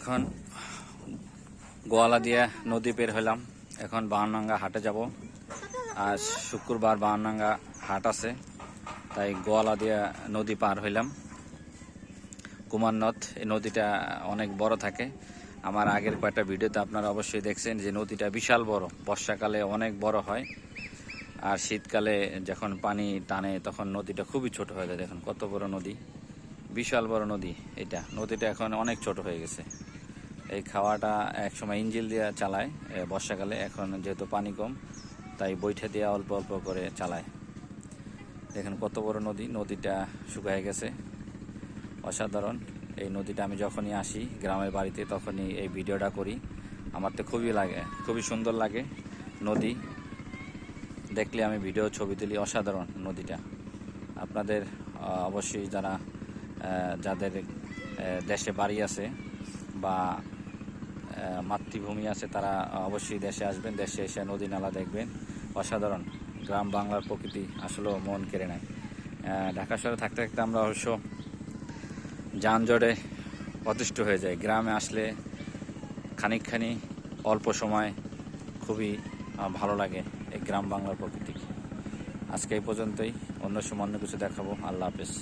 এখন গোয়ালা দিয়ে নদী পের হইলাম এখন বাহাননাঙ্গা হাটে যাব। আর শুক্রবার বাহাননাঙ্গা হাট আছে, তাই গোয়ালা দিয়ে নদী পার হইলাম। কুমারনদ এই নদীটা অনেক বড় থাকে। আমার আগের কয়েকটা ভিডিওতে আপনারা অবশ্যই দেখছেন যে নদীটা বিশাল বড়। বর্ষাকালে অনেক বড় হয়, আর শীতকালে যখন পানি টানে তখন নদীটা খুবই ছোট হয়ে যায়। দেখুন কত বড় নদী, বিশাল বড় নদী এটা। নদীটা এখন অনেক ছোট হয়ে গেছে। এই খাওয়াটা একসময় ইঞ্জিল দিয়ে চালায় বর্ষাকালে। এখন যেহেতু পানি কম, তাই বৈঠে দিয়ে অল্প অল্প করে চালায়। দেখেন কত বড় নদী, নদীটা শুকায় গেছে। অসাধারণ। এই নদীটা আমি যখনই আসি গ্রামের বাড়িতে, তখনই এই ভিডিওটা করি। আমার তো খুবই লাগে, খুবই সুন্দর লাগে নদী। দেখলে আমি ভিডিও ছবি তুলি, অসাধারণ নদীটা। আপনাদের অবশ্যই যারা যাদের দেশে বাড়ি আছে বা মাতৃভূমি আছে, তারা অবশ্যই দেশে আসবেন, দেশে এসে নদী নালা দেখবেন। অসাধারণ। গ্রাম বাংলার প্রকৃতি আসলেও মন কেড়ে নেয়। ঢাকা শহরে থাকতে থাকতে আমরা অবশ্য যানজটে অতিষ্ঠ হয়ে যায় গ্রামে আসলে খানিকখানি অল্প সময় খুবই ভালো লাগে এই গ্রাম বাংলার প্রকৃতি আজকে এই পর্যন্তই। অন্য সময় অন্য কিছু দেখাবো। আল্লাহ হাফেজ।